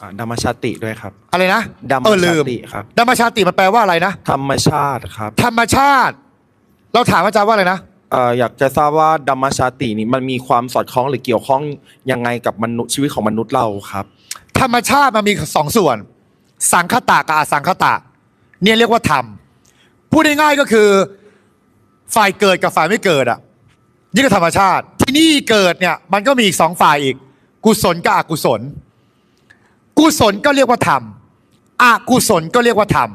อ่าธรรมชาติด้วยครับ อะไรนะธรรมเออลืมชาติครับธรรมชาติมันแปลว่าอะไรนะ ธรรมชาติครับธรรมชาติ เราถามอาจารย์ว่าอะไรนะ เอ่ออยากจะทราบว่าธรรมชาตินี่มันมีความสอดคล้องหรือเกี่ยวข้องยังไงกับมนุษย์ชีวิตของมนุษย์เราครับ ธรรมชาติมันมีสองส่วน สังคตะกับอสังคตะ เนี่ยเรียกว่าธรรม พูดง่ายๆก็คือ ฝ่ายเกิดกับฝ่ายไม่เกิดอะนี่ก็ธรรมชาติ ที่นี่เกิดเนี่ยมันก็มีอีกสองฝ่ายอีก กุศลกับอกุศล กุศลก็เรียกว่าธรรมอกุศลก็เรียกว่าธรรม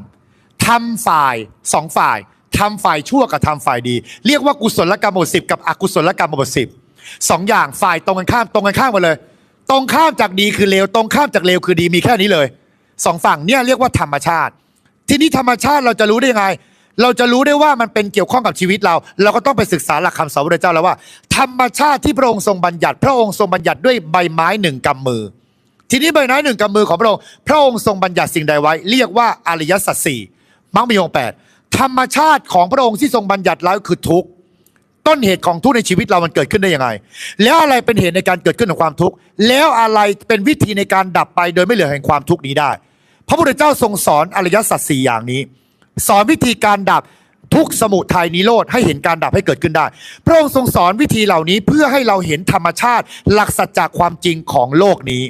ทำฝ่ายสองฝ่ายทำฝ่ายชั่วกับทำฝ่ายดี เรียกว่ากุศลกรรมบทสิบกับอกุศลกรรมบทสิบสองอย่างฝ่ายตรงกันข้ามตรงกันข้ามหมดเลย ตรงข้ามจากดีคือเลวตรงข้ามจากเลวคือดีมีแค่นี้เลยสองฝั่งเนี่ยเรียกว่าธรรมชาติ ทีนี้ธรรมชาติเราจะรู้ได้ยังไง เราจะรู้ได้ว่ามันเป็นเกี่ยวข้องกับชีวิตเรา เราก็ต้องไปศึกษาหลักคำสอนพระเจ้าแล้วว่า ธรรมชาติที่พระองค์ทรงบัญญัติ พระองค์ทรงบัญญัติด้วยใบไม้หนึ่งกำมือ ทีนี้ใบไม้หนึ่งกำมือของพระองค์พระองค์ทรงบัญญัติสิ่งใดไว้ เรียกว่าอริยสัจสี่มังมีองแปดธรรมชาติของพระองค์ที่ทรงบัญญัติแล้วคือทุกข์ต้นเหตุของทุกข์ในชีวิตเรามันเกิดขึ้นได้ยังไง แล้วอะไรเป็นเหตุในการเกิดขึ้นของความทุกข์ แล้วอะไรเป็นวิธีในการดับไปโดยไม่เหลือแห่งความทุกข์นี้ได้ พระพุทธเจ้าทรงสอนอริยสัจสี่อย่างนี้ สอนวิธีการดับทุกข์สมุทัยนิโรธให้เห็นการดับให้เกิดขึ้นได้ พระองค์ทรงสอนวิธีเหล่านี้เพื่อให้เราเห็นธรรมชาติ หลักสัจจความจริงของโลกนี้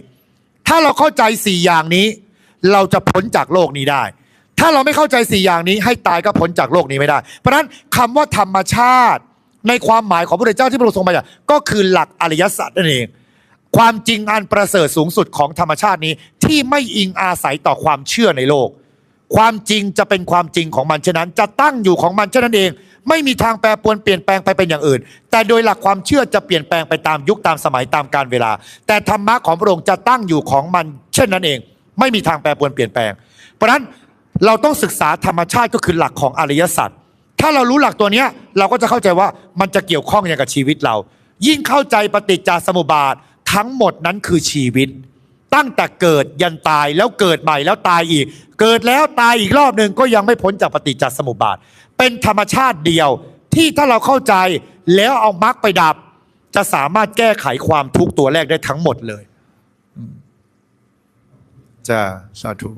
ถ้าเราเข้าใจสี่อย่างนี้ เราจะพ้นจากโลกนี้ได้ ถ้าเราไม่เข้าใจสี่อย่างนี้ให้ตายก็พ้นจากโลกนี้ไม่ได้ เพราะฉะนั้นคำว่าธรรมชาติ ในความหมายของพระเจ้าที่พระองค์ทรงบัญญัติก็คือหลักอริยสัจนั่นเอง ความจริงอันประเสริฐสูงสุดของธรรมชาตินี้ที่ไม่อิงอาศัยต่อความเชื่อในโลก ความจริงจะเป็นความจริงของมันฉะนั้น จะตั้งอยู่ของมันฉะนั้นเอง ไม่มีทางแปรปรวนเปลี่ยนแปลงไปเป็นอย่างอื่น แต่โดยหลักความเชื่อจะเปลี่ยนแปลงไปตามยุคตามสมัยตามกาลเวลา แต่ธรรมะของพระองค์จะตั้งอยู่ของมันเช่นนั้นเอง ไม่มีทางแปรปรวนเปลี่ยนแปลง เพราะฉะนั้นเราต้องศึกษาธรรมชาติก็คือหลักของอริยสัจถ้าเรารู้หลักตัวนี้เราก็จะเข้าใจว่ามันจะเกี่ยวข้องอย่างกับชีวิตเรา ยิ่งเข้าใจปฏิจจสมุปบาททั้งหมดนั้นคือชีวิต ตั้งแต่เกิดยันตายแล้วเกิดใหม่แล้วตายอีก เกิดแล้วตายอีกรอบหนึ่งก็ยังไม่พ้นจากปฏิจจสมุปบาท เป็นธรรมชาติเดียวที่ถ้าเราเข้าใจแล้วเอามรรคไปดับ จะสามารถแก้ไขความทุกข์ตัวแรกได้ทั้งหมดเลยจ้าสาธุ